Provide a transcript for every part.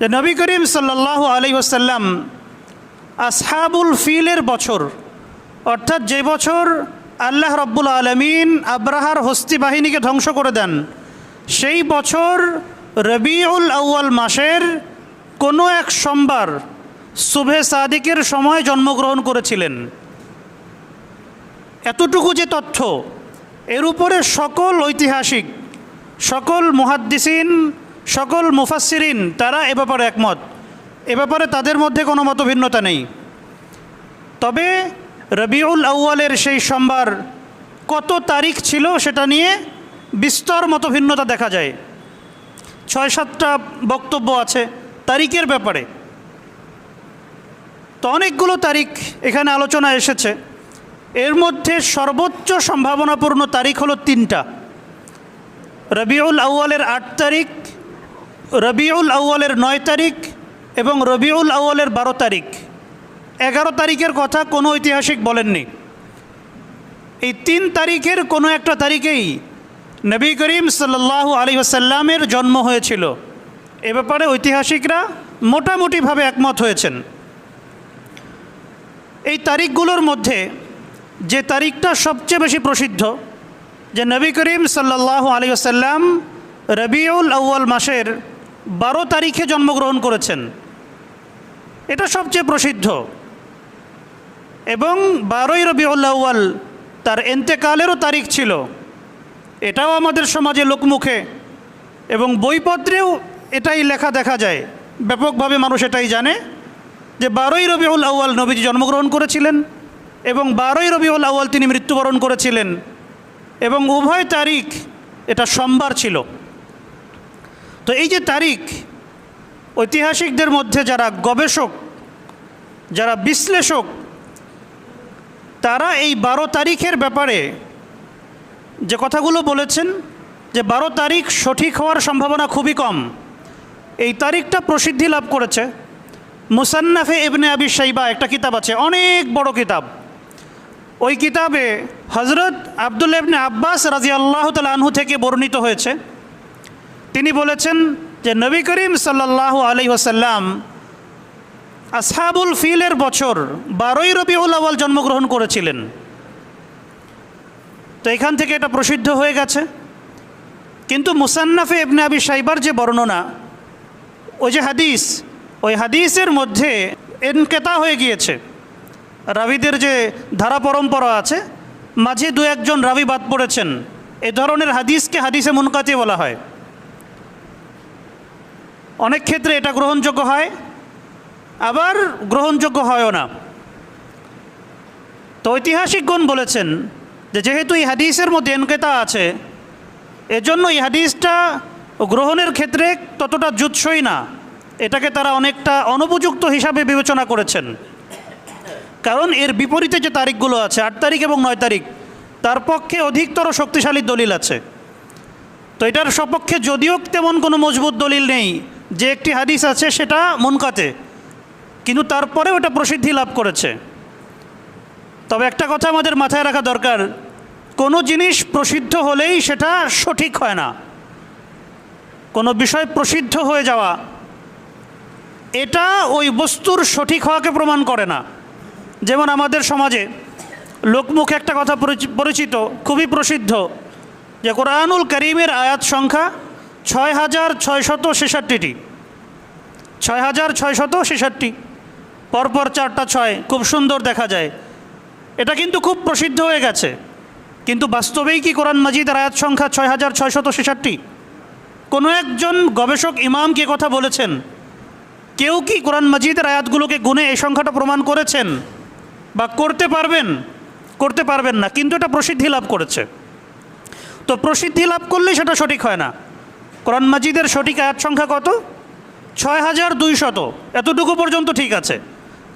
যে নবী করিম সাল্লাহ আলী ওসাল্লাম আসহাবুল ফিলের বছর, অর্থাৎ যে বছর আল্লাহ রব্বুল আলমিন আব্রাহার হস্তি বাহিনীকে ধ্বংস করে দেন, সেই বছর রবিউল আউয়াল মাসের কোনো এক সোমবার শুভে সাদিকের সময় জন্মগ্রহণ করেছিলেন। এতটুকু যে তথ্য, এর উপরে সকল ঐতিহাসিক, সকল মুহাদ্দিসিন সকল মুফাসসিরিন তারা এ ব্যাপারে একমত। এ ব্যাপারে তাদের মধ্যে কোনো মতভিন্নতা নেই। তবে রবিউল আউয়ালের সেই সোমবার কত তারিখ ছিল সেটা নিয়ে বিস্তর মতভিন্নতা দেখা যায়। ছয় সাতটা বক্তব্য আছে তারিখের ব্যাপারে। তো অনেকগুলো তারিখ এখানে আলোচনা এসেছে। এর মধ্যে সর্বোচ্চ সম্ভাবনাপূর্ণ তারিখ হলো তিনটা। রবিউল আউয়ালের আট তারিখ রবিউল আউয়ালের নয় তারিখ এবং রবিউল আউয়ালের বারো তারিখ। এগারো তারিখের কথা কোনো ঐতিহাসিক বলেননি। এই তিন তারিখের কোনো একটা তারিখেই নবী করিম সাল্লাহ আলী আসাল্লামের জন্ম হয়েছিল। এ ব্যাপারে ঐতিহাসিকরা মোটামুটিভাবে একমত হয়েছেন। এই তারিখগুলোর মধ্যে যে তারিখটা সবচেয়ে বেশি প্রসিদ্ধ, যে নবী করিম সাল্লাহ আলী আসাল্লাম রবিউল আউ্য়াল মাসের বারো তারিখে জন্মগ্রহণ করেছেন। এটা সবচেয়ে প্রসিদ্ধ। এবং বারোই রবিউল আউ্য়াল তার এন্তেকালেরও তারিখ ছিল। এটাও আমাদের সমাজে লোকমুখে। এবং বইপত্রেও এটাই লেখা দেখা যায়। ব্যাপকভাবে মানুষ এটাই জানে যে বারোই রবিউল আউ্য়াল নবীজি জন্মগ্রহণ করেছিলেন এবং বারোই রবিউল আউ্য়াল তিনি মৃত্যুবরণ করেছিলেন। এবং উভয় তারিখ এটা সোমবার ছিল। তো এই যে তারিখ, ঐতিহাসিকদের মধ্যে যারা গবেষক, যারা বিশ্লেষক, তারা এই বারো তারিখের ব্যাপারে যে কথাগুলো বলেছেন, যে বারো তারিখ সঠিক হওয়ার সম্ভাবনা খুবই কম। এই তারিখটা প্রসিদ্ধি লাভ করেছে মুসান্নাফে ইবনে আবি সাইবা একটা কিতাব আছে, অনেক বড় কিতাব। ওই কিতাবে হজরত আবদুল ইবনে আব্বাস রাজি আল্লাহ তাল আনহু থেকে বর্ণিত হয়েছে। তিনি বলেছেন যে নবী করিম সাল্লাহ আলি ওসাল্লাম আসহাবুল ফিলের বছর বারোই রবিউল আওয়াল জন্মগ্রহণ করেছিলেন। তো এখান থেকে এটা প্রসিদ্ধ হয়ে গেছে। কিন্তু মুসান্নাফে ইবনে আবি সাইবার যে বর্ণনা, ওই যে হাদিস, ওই হাদিসের মধ্যে এনকেতা হয়ে গিয়েছে। রাবিদের যে ধারা পরম্পরা আছে, মাঝে দু একজন রাবি বাদ পড়েছেন। এ ধরনের হাদিসকে হাদিসে মুনকাতি বলা হয়। অনেক ক্ষেত্রে এটা গ্রহণযোগ্য হয়, আবার গ্রহণযোগ্য হয়ও না। তো ঐতিহাসিকগণ বলেছেন যে যেহেতু এই হাদিসের মধ্যে এনকেতা আছে, এজন্য এই হাদিসটা গ্রহণের ক্ষেত্রে ততটা জুৎসই না। এটাকে তারা অনেকটা অনুপযুক্ত হিসাবে বিবেচনা করেছেন। কারণ এর বিপরীতে যে তারিখগুলো আছে, আট তারিখ এবং নয় তারিখ, তার পক্ষে অধিকতর শক্তিশালী দলিল আছে। তো এটার সপক্ষে যদিও তেমন কোনো মজবুত দলিল নেই যে একটি হাদিস আছে, সেটা মনকাতে। কিন্তু তারপরেও ওটা প্রসিদ্ধি লাভ করেছে। তবে একটা কথা আমাদের মাথায় রাখা দরকার, কোনো জিনিস প্রসিদ্ধ হলেই সেটা সঠিক হয় না। কোনো বিষয় প্রসিদ্ধ হয়ে যাওয়া, এটা ওই বস্তুর সঠিক হওয়াকে প্রমাণ করে না। যেমন আমাদের সমাজে লোকমুখে একটা কথা পরিচিত, খুবই প্রসিদ্ধ, যে কোরআনুল করিমের আয়াত সংখ্যা ছয় হাজার ছয়শত ছেষট্টিটি। ছয় হাজার ছয়শত ছেষট্টি। পরপর চারটা ছয়, খুব সুন্দর দেখা যায়। এটা কিন্তু খুব প্রসিদ্ধ হয়ে গেছে। কিন্তু বাস্তবেই কি কোরআন মাজিদের আয়াত সংখ্যা ছয় হাজার ছয়শত ছেষট্টি? কোনো একজন গবেষক ইমাম কে কথা বলেছেন, কেউ কি কোরআন মাজিদের আয়াতগুলোকে গুনে এই সংখ্যাটা প্রমাণ করেছেন বা করতে পারবেন? করতে পারবেন না, কিন্তু এটা প্রসিদ্ধি লাভ করেছে। তো প্রসিদ্ধি লাভ করলে সেটা সঠিক হয় না। কোরআন মাজিদের সঠিক আয়াত সংখ্যা কত? ছয় হাজার দুইশত। এতটুকু পর্যন্ত ঠিক আছে।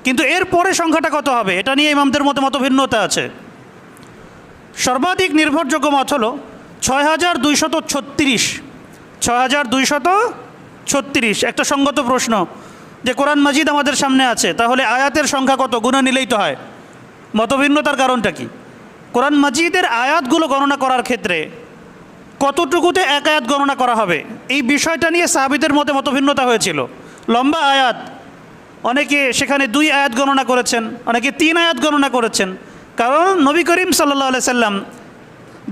কিন্তু এর পরে সংখ্যাটা কত হবে? এটা নিয়ে ইমামদের মতো মতো ভিন্নতা আছে। সর্বাধিক নির্ভরযোগ্য মত হলো ছয় হাজার দুইশত ছত্রিশ। ছয় হাজার দুইশত ছত্রিশ। একটা সঙ্গত প্রশ্ন যে কোরআন মাজিদ আমাদের সামনে আছে। তাহলে আয়াতের সংখ্যা কত? গুণা নিলেই তো হয়। মতভিন্নতার কারণটা কি? কোরআন মাজিদের আয়াতগুলো গণনা করার ক্ষেত্রে কতটুকুতে এক আয়াত গণনা করা হবে? এই বিষয়টা নিয়ে সাহাবিদের মধ্যে মতভিন্নতা হয়েছিল। লম্বা আয়াত। অনেকে সেখানে দুই আয়াত গণনা করেছেন, অনেকে তিন আয়াত গণনা করেছেন। কারণ নবী করিম আলাই সাল্লাম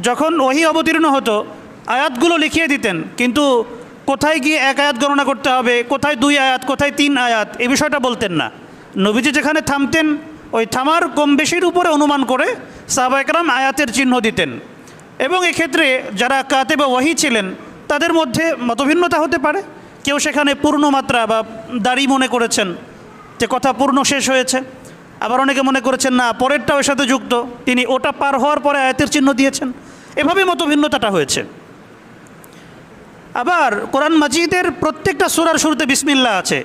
যখন ওহি অবতীর্ণ হতো, আয়াতগুলো লিখিয়ে দিতেন। কিন্তু কোথায় গিয়ে এক আয়াত গণনা করতে হবে, কোথায় দুই আয়াত, কোথায় তিন আয়াত এই বিষয়টা বলতেন না। নবীজি যেখানে থামতেন, ওই থামার কম বেশির উপরে অনুমান করে সাহবা একরাম আয়াতের চিহ্ন দিতেন। এবং এক্ষেত্রে যারা কাতে বা ওয়াহি ছিলেন, তাদের মধ্যে মতভিন্নতা হতে পারে। কেউ সেখানে পূর্ণ মাত্রা বা দাড়ি মনে করেছেন যে কথা পূর্ণ শেষ হয়েছে। আবার অনেকে মনে করেছেন, না পরেরটা ওর সাথে যুক্ত। তিনি ওটা পার হওয়ার পরে আয়াতের চিহ্ন দিয়েছেন। এভাবে মতভিন্নতাটা হয়েছে। আবার কোরআন মাজিদের প্রত্যেকটা সুরার শুরুতে বিসমিল্লা আছে।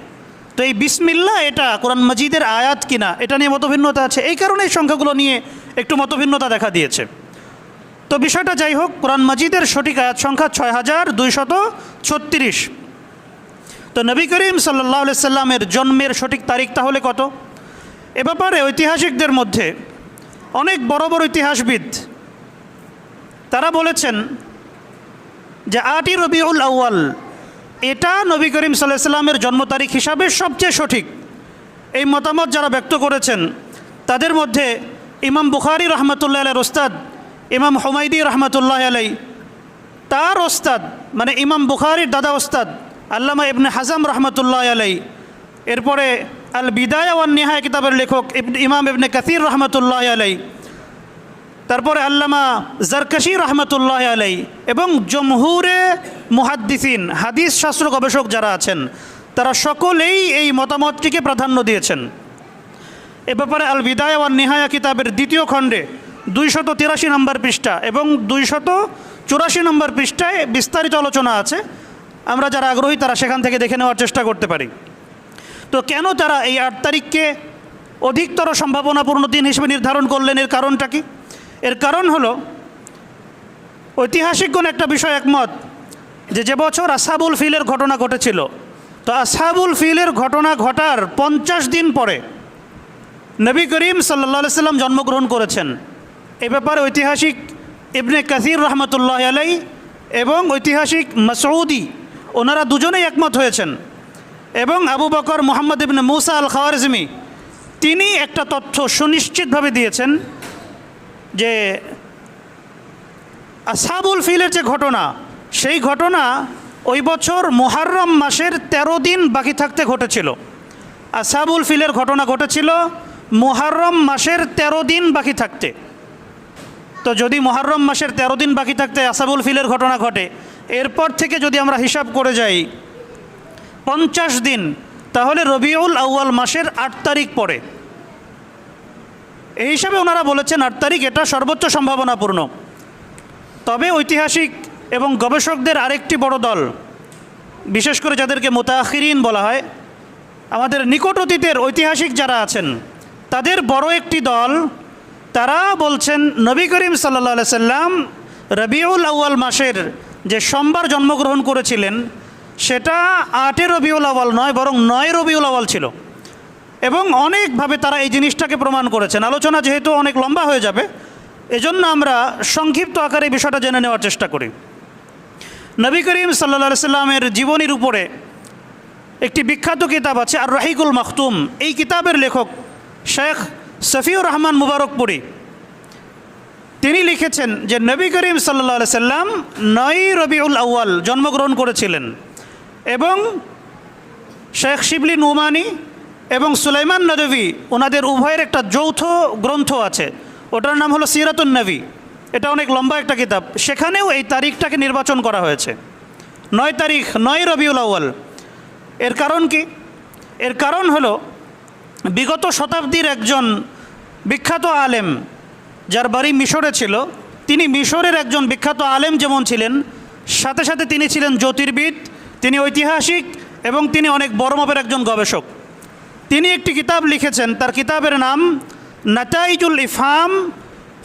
তো এই বিসমিল্লা এটা কোরআন মাজিদের আয়াত কিনা, এটা নিয়ে মতভিন্নতা আছে। এই কারণে এই সংখ্যাগুলো নিয়ে একটু মতভিন্নতা দেখা দিয়েছে। তো বিষয়টা যাই হোক, কোরআন মাজিদের সঠিক আয়াত সংখ্যা ছয় হাজার দুইশত ছত্রিশ। তো নবী করিম সাল্লাহ সাল্লামের জন্মের সঠিক তারিখ তাহলে কত? এ ব্যাপারে ঐতিহাসিকদের মধ্যে অনেক বড় বড় ইতিহাসবিদ তারা বলেছেন যে আটই রবিউল আউয়াল, এটা নবী করিম সাল্লাহ সাল্লামের জন্ম তারিখ হিসাবে সবচেয়ে সঠিক। এই মতামত যারা ব্যক্ত করেছেন, তাদের মধ্যে ইমাম বুখারি রহমতুল্লাহ আলের ওস্তাদ ইমাম হুমাইদি রহমতুল্লাহ আলাই তার ওস্তাদ মানে ইমাম বুখারির দাদা ওস্তাদ, আল্লামা ইবনে হাজাম রহমতুল্লাহ আলাই এরপরে আল বিদায় ওয়ান নিহায় কিতাবের লেখক ইমাম ইবনে কাসির রহমতুল্লাহ আলাই তারপরে আল্লামা জারকাশি রহমতুল্লাহ আলাই এবং জমহুরে মুহাদ্দিসিন, হাদিস শাস্ত্র গবেষক যারা আছেন, তারা সকলেই এই মতামতটিকে প্রাধান্য দিয়েছেন। এ ব্যাপারে আল বিদায় ওয়ান নিহায়া কিতাবের দ্বিতীয় খণ্ডে দুইশত তিরাশি নম্বর পৃষ্ঠা এবং দুইশত চুরাশি নম্বর পৃষ্ঠায় বিস্তারিত আলোচনা আছে। আমরা যারা আগ্রহী তারা সেখান থেকে দেখে নেওয়ার চেষ্টা করতে পারি। তো কেন তারা এই আট তারিখকে অধিকতর সম্ভাবনাপূর্ণ দিন হিসেবে নির্ধারণ করলেন? এর কারণটা কি? এর কারণ হলো, ঐতিহাসিকগণ একটা বিষয় একমত যে যে বছর আসাবুল ফিলের ঘটনা ঘটেছিল, তো আসাবুল ফিলের ঘটনা ঘটার পঞ্চাশ দিন পরে নবী করিম সাল্লা সাল্লাম জন্মগ্রহণ করেছেন। এ ব্যাপারে ঐতিহাসিক ইবনে কাসির রহমতুল্লাহ আলাই এবং ঐতিহাসিক মাসউদি, ওনারা দুজনেই একমত হয়েছেন। এবং আবু বকর, মোহাম্মদ ইবনে মুসা আল খাওয়ারজমি তিনি একটা তথ্য সুনিশ্চিতভাবে দিয়েছেন যে আসাবুল ফিলের যে ঘটনা, সেই ঘটনা ওই বছর মোহাররম মাসের ১৩ দিন বাকি থাকতে ঘটেছিল। আসাবুল ফিলের ঘটনা ঘটেছিল মোহাররম মাসের ১৩ দিন বাকি থাকতে। তো যদি মোহাররম মাসের ১৩ দিন বাকি থাকতে আসাবুল ফিলের ঘটনা ঘটে, এরপর থেকে যদি আমরা হিসাব করে যাই পঞ্চাশ দিন, তাহলে রবিউল আউয়াল মাসের আট তারিখ পড়ে। এই হিসাবে ওনারা বলেছেন আট তারিখ এটা সর্বোচ্চ সম্ভাবনাপূর্ণ। তবে ঐতিহাসিক এবং গবেষকদের আরেকটি বড় দল, বিশেষ করে যাদেরকে মোতাহিরিন বলা হয়, আমাদের নিকট অতীতের ঐতিহাসিক যারা আছেন, তাদের বড় একটি দল তারা বলছেন, নবী করিম সাল্লা সাল্লাম রবিউল আউয়াল মাসের যে সোমবার জন্মগ্রহণ করেছিলেন, সেটা আটে রবিউল আওয়াল নয়, বরং নয় রবিউল আওয়াল ছিল। এবং অনেকভাবে তারা এই জিনিসটাকে প্রমাণ করেছেন। আলোচনা যেহেতু অনেক লম্বা হয়ে যাবে, এজন্য আমরা সংক্ষিপ্ত আকারে বিষয়টা জেনে নেওয়ার চেষ্টা করি। নবী করিম সাল্লা সাল্লামের জীবনীর উপরে একটি বিখ্যাত কিতাব আছে আর রাহিকুল মখতুম। এই কিতাবের লেখক শেখ সফিউর রহমান মুবারকপুরি, তিনি লিখেছেন যে নবী করিম সাল্লা সাল্লাম নয় রবিউল আউয়াল জন্মগ্রহণ করেছিলেন এবং শেখ শিবলি নুমানি এবং সুলাইমান নদভি, ওনাদের উভয়ের একটা যৌথ গ্রন্থ আছে, ওটার নাম হলো সিরাতুন নবী। এটা অনেক লম্বা একটা কিতাব। সেখানেও এই তারিখটাকে নির্বাচন করা হয়েছে। নয় তারিখ, নয় রবিউল আউয়াল। এর কারণ কি? এর কারণ হলো বিগত শতাব্দীর একজন বিখ্যাত আলেম, যার বাড়ি মিশরে ছিল, তিনি মিশরের একজন বিখ্যাত আলেম যেমন ছিলেন, সাথে সাথে তিনি ছিলেন জ্যোতির্বিদ, তিনি ঐতিহাসিক এবং তিনি অনেক বড় মাপের একজন গবেষক। তিনি একটি কিতাব লিখেছেন, তার কিতাবের নাম, নাতাইজুল ইফহাম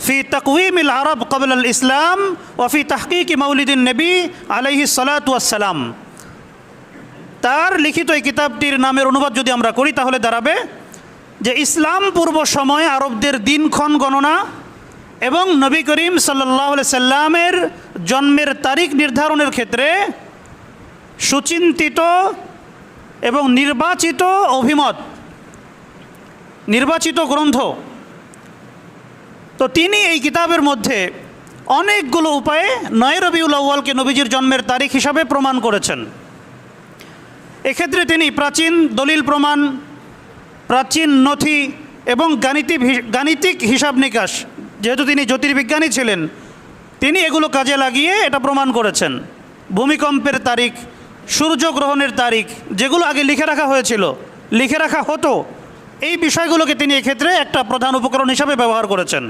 ফি তকউইমিল আরব কবল আল ইসলাম ওফি তাহকিক মৌলিদিন নবী আলাইহি সালাতাম তার লিখিত এই কিতাবটির নামের অনুবাদ যদি আমরা করি, তাহলে দাঁড়াবে যে ইসলাম পূর্ব সময়ে আরবদের দিনক্ষণ গণনা এবং নবী করিম সাল্লাহ সাল্লামের জন্মের তারিখ নির্ধারণের ক্ষেত্রে সুচিন্তিত এবং নির্বাচিত অভিমত, নির্বাচিত গ্রন্থ। তো তিনি এই কিতাবের মধ্যে অনেকগুলো উপায়ে নয় রবিউল আউ্য়ালকে নবীজির জন্মের তারিখ হিসাবে প্রমাণ করেছেন। এক্ষেত্রে তিনি প্রাচীন দলিল প্রমাণ প্রাচীন নথি এবং গাণিতিক গাণিতিক হিসাব নিকাশ। যেহেতু তিনি জ্যোতির্বিজ্ঞানী ছিলেন, তিনি এগুলো কাজে লাগিয়ে এটা প্রমাণ করেছেন। ভূমিকম্পের তারিখ, সূর্যগ্রহণের তারিখ, যেগুলো আগে লিখে রাখা হয়েছিল, লিখে রাখা হতো, এই বিষয়গুলোকে তিনি এক্ষেত্রে একটা প্রধান উপকরণ হিসাবে ব্যবহার করেছেন।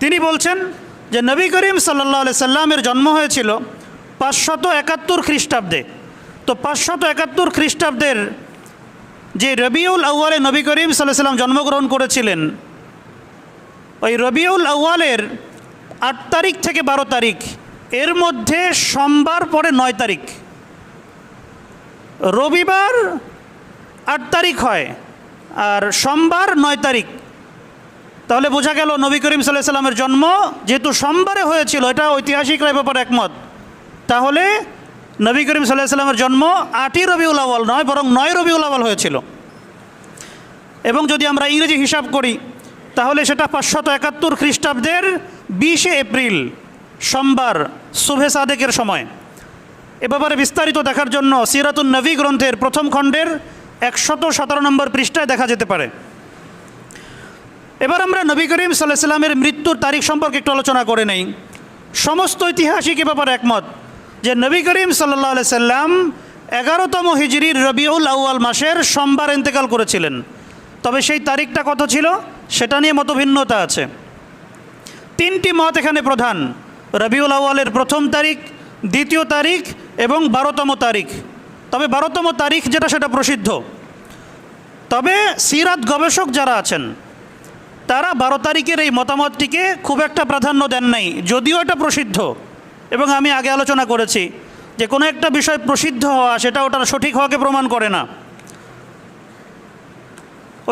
তিনি বলছেন যে, নবী করিম সাল্লাহ সাল্লামের জন্ম হয়েছিল পাঁচশত একাত্তর খ্রিস্টাব্দে। তো পাঁচশত একাত্তর খ্রিস্টাব্দের যে রবিউল আউ্য়ালে নবী করিম সাল্লাহ সাল্লাম জন্মগ্রহণ করেছিলেন, ওই রবিউল আউ্য়ালের আট তারিখ থেকে বারো তারিখ, এর মধ্যে সোমবার পরে নয় তারিখ। রবিবার আট তারিখ হয় আর সোমবার নয় তারিখ। তাহলে বোঝা গেল নবী করিম সাল্লাহ সাল্লামের জন্ম যেহেতু সোমবারে হয়েছিল, এটা ঐতিহাসিকরা ব্যাপারে একমত। তাহলে নবী করিম সাল্লাহ সাল্লামের জন্ম আটই রবিউল আওয়াল নয়, বরং নয় রবিউল আওয়াল হয়েছিল। এবং যদি আমরা ইংরেজি হিসাব করি, তাহলে সেটা পাঁচশত একাত্তর খ্রিস্টাব্দের বিশে এপ্রিল, সোমবার, শুভে সাদেকের সময়। এ ব্যাপারে বিস্তারিত দেখার জন্য সিরাতুন নবী গ্রন্থের প্রথম খণ্ডের একশত সতেরো নম্বর পৃষ্ঠায় দেখা যেতে পারে। এবার আমরা নবী করিম সাল্লাহ সাল্লামের মৃত্যুর তারিখ সম্পর্কে একটু আলোচনা করে নেই। সমস্ত ঐতিহাসিক এ ব্যাপারে একমত। যে নবী করিম সাল্লাহ আলি সাল্লাম এগারোতম হিজরির রবিউল আউয়াল মাসের সোমবার ইন্তেকাল করেছিলেন। তবে সেই তারিখটা কত ছিল? সেটা নিয়ে মতভিন্নতা আছে। তিনটি মত এখানে প্রধান। রবিউল আউয়ালের প্রথম তারিখ, দ্বিতীয় তারিখ এবং বারোতম তারিখ। তবে বারোতম তারিখ যেটা সেটা প্রসিদ্ধ। তবে সিরাত গবেষক যারা আছেন, তারা বারো তারিখের এই মতামতটিকে খুব একটা প্রাধান্য দেন নাই, যদিও এটা প্রসিদ্ধ। এবং আমি আগে আলোচনা করেছি যে কোনো একটা বিষয় প্রসিদ্ধ হওয়া সেটা ওটার সঠিক হওয়াকে প্রমাণ করে না।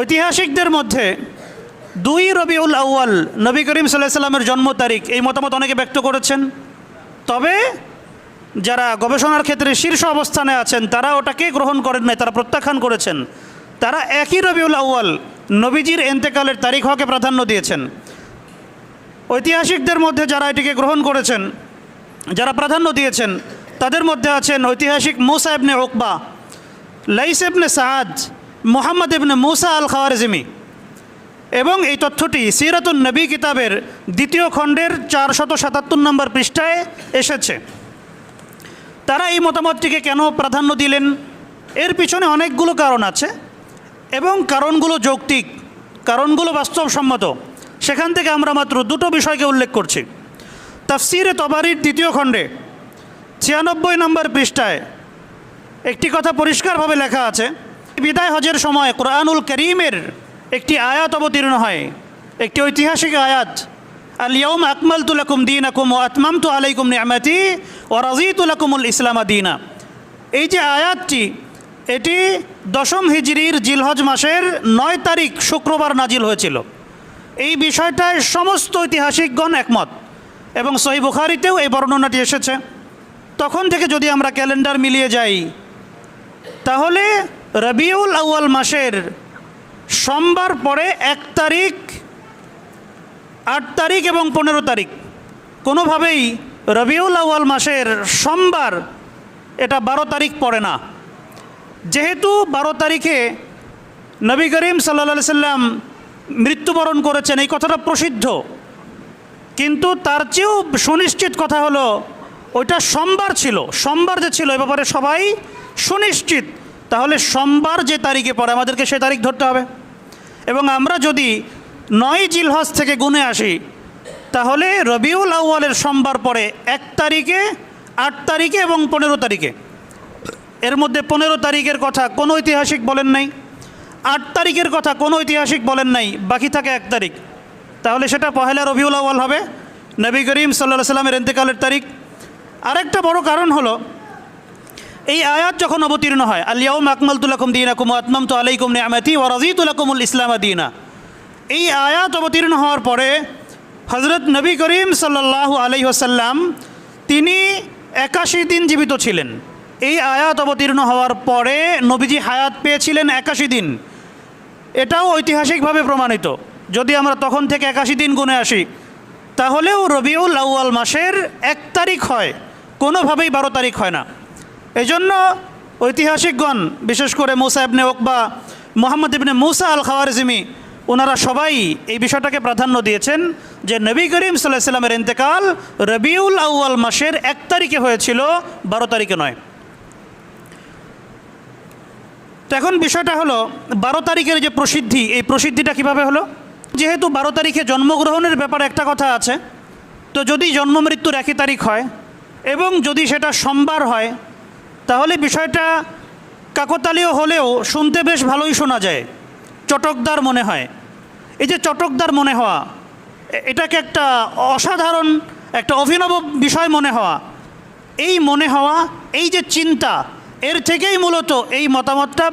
ঐতিহাসিকদের মধ্যে দুই রবিউল আউয়াল নবী করিম সাল্লাহ সাল্লামের জন্ম তারিখ এই মতামত অনেকে ব্যক্ত করেছেন। তবে যারা গবেষণার ক্ষেত্রে শীর্ষ অবস্থানে আছেন, তারা ওটাকে গ্রহণ করেন নাই, তারা প্রত্যাখ্যান করেছেন। তারা একই রবিউল আউয়াল নবীজির এন্তেকালের তারিখ হওয়াকে প্রাধান্য দিয়েছেন। ঐতিহাসিকদের মধ্যে যারা এটিকে গ্রহণ করেছেন যারা প্রাধান্য দিয়েছেন, তাদের মধ্যে আছেন ঐতিহাসিক Musa ibn Uqba Laith ibn Saad Muhammad ibn Musa al Khwarizmi এবং এই তথ্যটি সিরাতুন নবী কিতাবের দ্বিতীয় খণ্ডের চারশত সাতাত্তর নম্বর পৃষ্ঠায় এসেছে। তারা এই মতামতটিকে কেন প্রাধান্য দিলেন? এর পিছনে অনেকগুলো কারণ আছে এবং কারণগুলো যৌক্তিক, কারণগুলো বাস্তবসম্মত। সেখান থেকে আমরা মাত্র দুটো বিষয়কে উল্লেখ করছি। তাফসিরে তবারির দ্বিতীয় খণ্ডে, ছিয়ানব্বই নম্বর পৃষ্ঠায় একটি কথা পরিষ্কারভাবে লেখা আছে, বিদায় হজের সময় কোরআনুল করিমের একটি আয়াত অবতীর্ণ হয়, একটি ঐতিহাসিক আয়াত আলিয়ম আকমাল তুলাকুম দিন আকুম ও আতমাম তু আলাইকুম নিয়ামাতি ও রাজিতুলাকুমুল ইসলামা দিনা। এই যে আয়াতটি, এটি দশম হিজরির জিলহজ মাসের নয় তারিখ শুক্রবার নাজিল হয়েছিল। এই বিষয়টায় সমস্ত ঐতিহাসিকগণ একমত। এবং সহি বুখারিতেও এই বর্ণনাটি এসেছে। তখন থেকে যদি আমরা ক্যালেন্ডার মিলিয়ে যাই, তাহলে রবিউল আউয়াল মাসের সোমবার পরে এক তারিখ, আট তারিখ এবং পনেরো তারিখ। কোনোভাবেই রবিউল আউয়াল মাসের সোমবার এটা বারো তারিখ পড়ে না। যেহেতু বারো তারিখে নবী করিম সাল্লা সাল্লাম মৃত্যুবরণ করেছেন, এই কথাটা প্রসিদ্ধ। কিন্তু তার চেয়েও সুনিশ্চিত কথা হলো, ওইটা সোমবার ছিল, সোমবার যে ছিল, এ ব্যাপারে সবাই সুনিশ্চিত। তাহলে সোমবার যে তারিখে পড়ে, আমাদেরকে সে তারিখ ধরতে হবে। এবং আমরা যদি নয় জিলহজ থেকে গুনে আসি, তাহলে রবিউল আউয়ালের সোমবার পরে এক তারিখে, আট তারিখে এবং পনেরো তারিখে। এর মধ্যে পনেরো তারিখের কথা কোনো ঐতিহাসিক বলেন নাই। আট তারিখের কথা কোনো ঐতিহাসিক বলেন নাই, বাকি থাকে এক তারিখ। তাহলে সেটা পহেলা রবিউল আউ্য়াল হবে। নবী করিম সাল্লাহ সাল্লামের ইন্তেকালের তারিখ। আরেকটা বড় কারণ হলো, এই আয়াত যখন অবতীর্ণ হয় আলিয়াউম আকমালতুল্লাকুম দিন আকুম আতমাম তো আলাইকুম নিয়ামাতি ও রাজিতুল্লাকুমুল ইসলাম দিনা। এই আয়াত অবতীর্ণ হওয়ার পরে হজরত নবী করিম সাল্লাহ আলহি আসাল্লাম তিনি একাশি দিন জীবিত ছিলেন। এই আয়াত অবতীর্ণ হওয়ার পরে নবীজি হায়াত পেয়েছিলেন একাশি দিন। এটাও ঐতিহাসিকভাবে প্রমাণিত। যদি আমরা তখন থেকে একাশি দিন গুনে আসি, তাহলেও রবিউল আউয়াল মাসের এক তারিখ হয়, কোনোভাবেই বারো তারিখ হয় না। এজন্য ঐতিহাসিকগণ, বিশেষ করে মুসা ibn Uqba Mohammad ibn Musa al খাওয়ারজিমি ওনারা সবাই এই বিষয়টাকে প্রাধান্য দিয়েছেন যে নবী করিম সাল্লাহ সাল্লামের ইন্তেকাল রবিউল আউয়াল মাসের এক তারিখে হয়েছিল, বারো তারিখে নয়। তো এখন বিষয়টা হলো, বারো তারিখের যে প্রসিদ্ধি, এই প্রসিদ্ধিটা কীভাবে হলো? যেহেতু বারো তারিখে জন্মগ্রহণের ব্যাপারে একটা কথা আছে, তো যদি জন্ম মৃত্যুর একই তারিখ হয় এবং যদি সেটা সোমবার হয়, তাহলে বিষয়টা কাকতালীয় হলেও শুনতে বেশ ভালোই শোনা যায়, চটকদার মনে হয়। এই যে চটকদার মনে হওয়া, এটাকে একটা অসাধারণ, একটা অভিনব বিষয় মনে হওয়া। এই মনে হওয়া, এই যে চিন্তা, এর থেকেই মূলত এই মতামতটা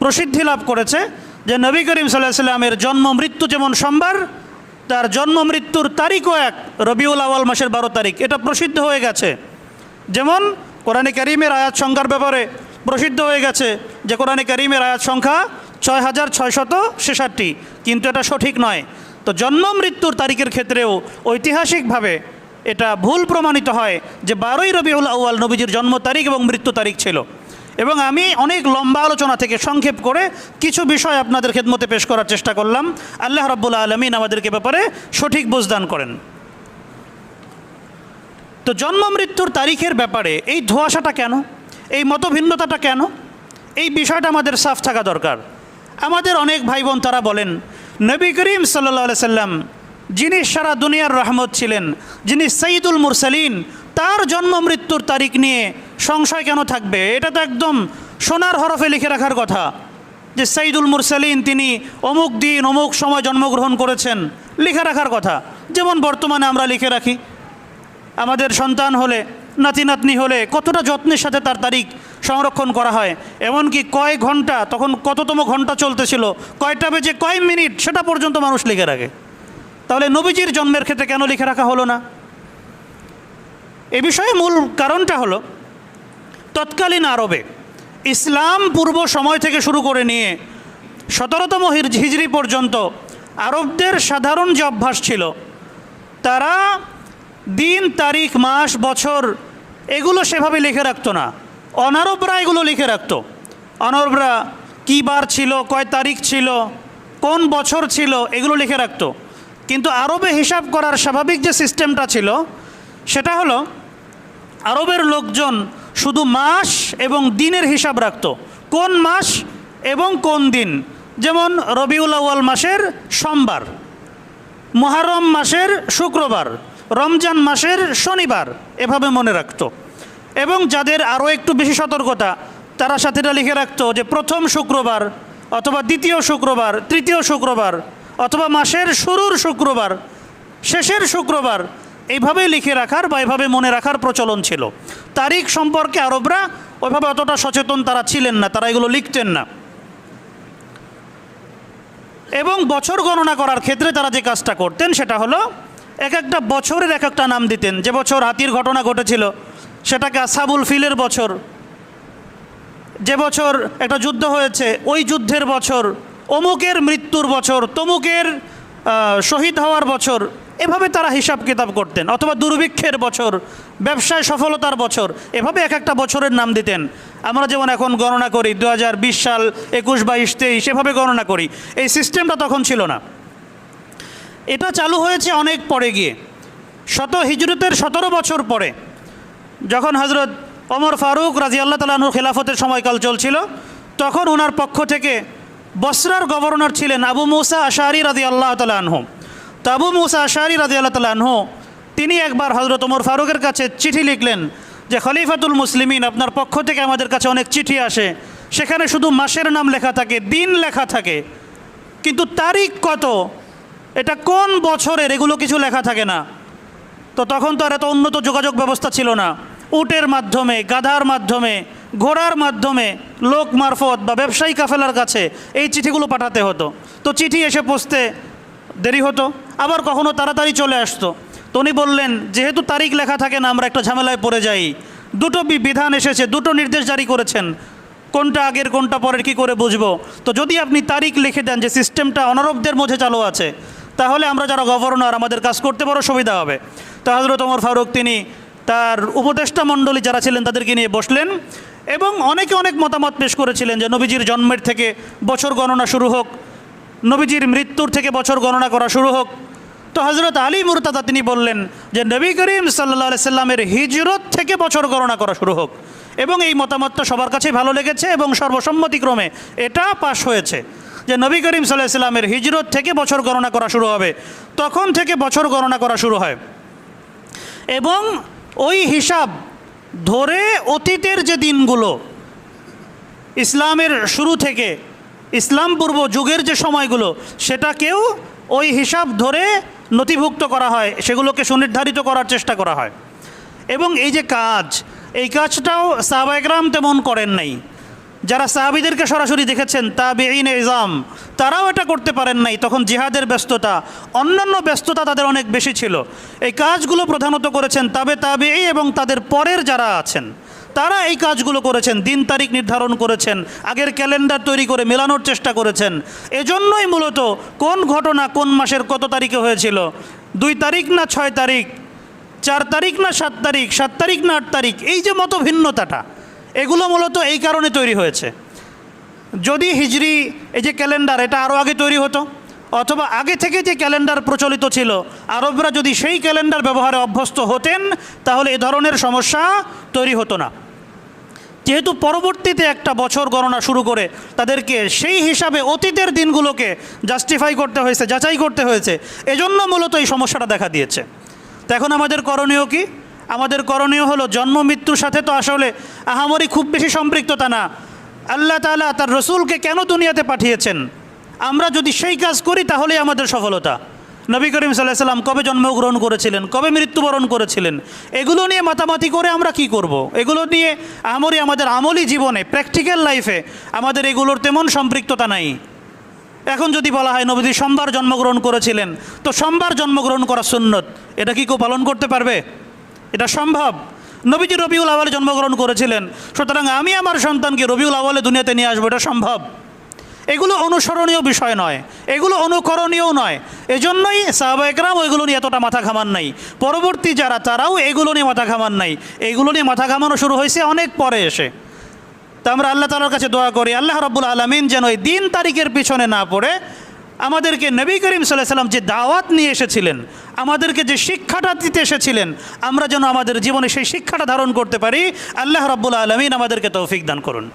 প্রসিদ্ধি লাভ করেছে। যে নবী করিম সাল্লাহ সাল্লামের জন্ম মৃত্যু যেমন সোমবার তার জন্ম মৃত্যুর তারিখও এক, রবিউল আওয়াল মাসের বারো তারিখ। এটা প্রসিদ্ধ হয়ে গেছে। যেমন কোরআনে করিমের আয়াত সংখ্যার ব্যাপারে প্রসিদ্ধ হয়ে গেছে যে কোরআনে করিমের আয়াত সংখ্যা ছয় হাজার ছয়শত ছেষট্টি। কিন্তু এটা সঠিক নয়। তো জন্ম মৃত্যুর তারিখের ক্ষেত্রেও ঐতিহাসিকভাবে এটা ভুল প্রমাণিত হয় যে বারোই রবিউল আউয়াল নবীজির জন্ম তারিখ এবং মৃত্যু তারিখ ছিল। এবং আমি অনেক লম্বা আলোচনা থেকে সংক্ষেপ করে কিছু বিষয় আপনাদের খেদমতে পেশ করার চেষ্টা করলাম। আল্লাহ রাব্বুল আলমিন আমাদেরকে ব্যাপারে সঠিক বুঝদান করেন। তো জন্ম মৃত্যুর তারিখের ব্যাপারে এই ধোঁয়াশাটা কেন? এই মতভিন্নতাটা কেন? এই বিষয়টা আমাদের সাফ থাকা দরকার। আমাদের অনেক ভাই বোন তারা বলেন, নবী করিম সাল্লা সাল্লাম যিনি সারা দুনিয়ার রহমত ছিলেন, যিনি সঈদুল মুরসালিন তার জন্ম মৃত্যুর তারিখ নিয়ে সংশয় কেন থাকবে? এটা তো একদম সোনার হরফে লিখে রাখার কথা। যে সাইদুল মুরসালিন, তিনি অমুক দিন অমুক সময় জন্মগ্রহণ করেছেন, লিখে রাখার কথা। যেমন বর্তমানে আমরা লিখে রাখি, আমাদের সন্তান হলে, নাতি নাতনি হলে কতটা যত্নের সাথে তার তারিখ সংরক্ষণ করা হয়। এমনকি কয় ঘণ্টা, তখন কততম ঘণ্টা চলতেছিল, কয়টা বেজে কয় মিনিট, সেটা পর্যন্ত মানুষ লিখে রাখে। তাহলে নবীজির জন্মের ক্ষেত্রে কেন লিখে রাখা হলো না? এ বিষয়ে মূল কারণটা হলো, তৎকালীন আরবে ইসলাম পূর্ব সময় থেকে শুরু করে নিয়ে সতেরোতম হিজরি পর্যন্ত আরবদের সাধারণ যে অভ্যাস ছিল, তারা দিন, তারিখ, মাস, বছর এগুলো সেভাবে লিখে রাখতো না। অনারবরা এগুলো লিখে রাখতো। অনারবরা কী বার ছিল, কয় তারিখ ছিল, কোন বছর ছিল, এগুলো লিখে রাখতো। কিন্তু আরবে হিসাব করার স্বাভাবিক যে সিস্টেমটা ছিল, সেটা হলো আরবের লোকজন শুধু মাস এবং দিনের হিসাব রাখত। কোন মাস এবং কোন দিন? যেমন রবিউল আউয়াল মাসের সোমবার মহারম মাসের শুক্রবার, রমজান মাসের শনিবার এভাবে মনে রাখত। এবং যাদের আরও একটু বেশি সতর্কতা, তারা সাথীরা লিখে রাখত যে প্রথম শুক্রবার অথবা দ্বিতীয় শুক্রবার, তৃতীয় শুক্রবার অথবা মাসের শুরুর শুক্রবার, শেষের শুক্রবার এইভাবেই লিখে রাখার বা এভাবে মনে রাখার প্রচলন ছিল। তারিখ সম্পর্কে আরবরা ওইভাবে অতটা সচেতন তারা ছিলেন না, তারা এগুলো লিখতেন না। এবং বছর গণনা করার ক্ষেত্রে তারা যে কাজটা করতেন সেটা হলো, এক একটা বছরের এক একটা নাম দিতেন। যে বছর হাতির ঘটনা ঘটেছিল, সেটাকে আসাবুল ফিলের বছর। যে বছর একটা যুদ্ধ হয়েছে, ওই যুদ্ধের বছর। অমুকের মৃত্যুর বছর, তমুকের শহীদ হওয়ার বছর। এভাবে তারা হিসাব কিতাব করতেন। অথবা দুর্ভিক্ষের বছর, ব্যবসায় সফলতার বছর, এভাবে এক একটা বছরের নাম দিতেন। আমরা যেমন এখন গণনা করি দু হাজার বিশ সাল, একুশ, বাইশ, তেইশ, এভাবে গণনা করি। এই সিস্টেমটা তখন ছিল না। এটা চালু হয়েছে অনেক পরে গিয়ে। শত হিজরতের সতেরো বছর পরে, যখন হজরত অমর ফারুক রাজি আল্লাহ তালাহুর খেলাফতের সময়কাল চলছিল, তখন ওনার পক্ষ থেকে বসরার গভর্নর ছিলেন আবু মুসা আশারি রাজি আল্লাহ তালাহ তো আবু মুসা আশারি রাজি আল্লাহ তিনি একবার হজরত ওমর ফারুকের কাছে চিঠি লিখলেন যে, খলিফাতুল মুসলিমিন আপনার পক্ষ থেকে আমাদের কাছে অনেক চিঠি আসে। সেখানে শুধু মাসের নাম লেখা থাকে, দিন লেখা থাকে। কিন্তু তারিখ কত? এটা কোন বছরের? এগুলো কিছু লেখা থাকে না। তো তখন তো আর এত উন্নত যোগাযোগ ব্যবস্থা ছিল না। উটের মাধ্যমে, গাধার মাধ্যমে, ঘোড়ার মাধ্যমে, লোক মারফত বা ব্যবসায়ী কাফেলার কাছে এই চিঠিগুলো পাঠাতে হতো। তো চিঠি এসে পৌঁছতে দেরি হতো। আবার কখনো তাড়াতাড়ি চলে আসতো। তো উনি বললেন, যেহেতু তারিখ লেখা থাকে না, আমরা একটা ঝামেলায় পড়ে যাই। দুটো বিধান এসেছে, দুটো নির্দেশ জারি করেছেন। কোনটা আগের, কোনটা পরের, কি করে বুঝব? তো যদি আপনি তারিখ লিখে দেন যে সিস্টেমটা অনারবদের মধ্যে চালু আছে, তাহলে আমরা যারা গভর্নর, আমাদের কাজ করতে বড় সুবিধা হবে। তো হজরত ওমর ফারুক, তিনি তার উপদেষ্টা মণ্ডলী যারা ছিলেন, তাদেরকে নিয়ে বসলেন এবং অনেকে অনেক মতামত পেশ করেছিলেন যে নবীজির জন্মের থেকে বছর গণনা শুরু হোক। নবীজির মৃত্যুর থেকে বছর গণনা করা শুরু হোক। তো হজরত আলী মুরতাদা তিনি বললেন যে, নবী করিম সাল্লা সাল্লামের হিজরত থেকে বছর গণনা করা শুরু হোক এবং এই মতামতটা সবার কাছেই ভালো লেগেছে এবং সর্বসম্মতিক্রমে এটা পাশ হয়েছে যে, নবী করিম সাল্লাহ সাল্লামের হিজরত থেকে বছর গণনা করা শুরু হবে। তখন থেকে বছর গণনা করা শুরু হয়। এবং ওই হিসাব ধরে অতীতের যে দিনগুলো, ইসলামের শুরু থেকে ইসলাম পূর্ব যুগের যে সময়গুলো সেটাকেও ওই হিসাব ধরে নথিভুক্ত করা হয়, সেগুলোকে সুনির্ধারিত করার চেষ্টা করা হয়। এবং এই যে কাজ, এই কাজটাও সাহবায়করাম তেমন করেন নাই। যারা সাহাবিদেরকে সরাসরি দেখেছেন তা তাবেইন ইজাম, তারাও এটা করতে পারেন নাই। তখন জিহাদের ব্যস্ততা, অন্যান্য ব্যস্ততা তাদের অনেক বেশি ছিল। এই কাজগুলো প্রধানত করেছেন তবে তাবে তাবেই এবং তাদের পরের যারা আছেন। তারা এই কাজগুলো করেছেন, দিন তারিখ নির্ধারণ করেছেন, আগের ক্যালেন্ডার তৈরি করে মেলানোর চেষ্টা করেছেন। এজন্যই মূলত কোন ঘটনা কোন মাসের কত তারিখে হয়েছিল? দুই তারিখ না ছয় তারিখ? চার তারিখ না সাত তারিখ? সাত তারিখ না আট তারিখ? এই যে মতো ভিন্নতাটা এগুলো মূলত এই কারণে তৈরি হয়েছে। যদি হিজরি, এই যে ক্যালেন্ডার, এটা আরও আগে তৈরি হতো, অথবা আগে থেকে যে ক্যালেন্ডার প্রচলিত ছিল, আরবরা যদি সেই ক্যালেন্ডার ব্যবহারে অভ্যস্ত হতেন, তাহলে এ ধরনের সমস্যা তৈরি হতো না। যেহেতু পরবর্তীতে একটা বছর গণনা শুরু করে তাদেরকে সেই হিসাবে অতীতের দিনগুলোকে জাস্টিফাই করতে হয়েছে, যাচাই করতে হয়েছে। এজন্য মূলত এই সমস্যাটা দেখা দিয়েছে। তো এখন আমাদের করণীয় কি? আমাদের করণীয় হলো জন্ম, মৃত্যুর সাথে তো আসলে আহামরি খুব বেশি সম্পৃক্ততা না। আল্লাহ তালা তার রসুলকে কেন দুনিয়াতে পাঠিয়েছেন? আমরা যদি সেই কাজ করি তাহলেই আমাদের সফলতা। নবী করিম সাল্লাহ সাল্লাম কবে জন্মগ্রহণ করেছিলেন? কবে মৃত্যুবরণ করেছিলেন? এগুলো নিয়ে মাতামাতি করে আমরা কি করব। এগুলো নিয়ে আমরি আমাদের আমলি জীবনে প্র্যাকটিক্যাল লাইফে আমাদের এগুলোর তেমন সম্পৃক্ততা নাই। এখন যদি বলা হয়, নবীজি সোমবার জন্মগ্রহণ করেছিলেন, তো সোমবার জন্মগ্রহণ করা সুন্নত। এটা কি কেউ পালন করতে পারবে? এটা সম্ভব। নবীজি রবিউল আওয়ালে জন্মগ্রহণ করেছিলেন, সুতরাং আমি আমার সন্তানকে রবিউল আওয়ালে দুনিয়াতে নিয়ে আসব, এটা সম্ভব। এগুলো অনুসরণীয় বিষয় নয়, এগুলো অনুকরণীয় নয়। এজন্যই সাহাবা একরাম ওইগুলো নিয়ে এতটা মাথা ঘামান নাই। পরবর্তী যারা, তারাও এগুলো নিয়ে মাথা ঘামান নাই। এগুলো নিয়ে মাথা ঘামানো শুরু হয়েছে অনেক পরে এসে। তা আমরা আল্লাহ তালার কাছে দোয়া করি, আল্লাহ রব্বুল আলমিন যেন ওই দিন তারিখের পিছনে না পড়ে আমাদেরকে নবী করিম সাল্লাহ সাল্লাম যে দাওয়াত নিয়ে এসেছিলেন, আমাদেরকে যে শিক্ষাটা দিতে এসেছিলেন, আমরা যেন আমাদের জীবনে সেই শিক্ষাটা ধারণ করতে পারি, আল্লাহ রব্বুল আলমিন আমাদেরকে তৌফিক দান করুন।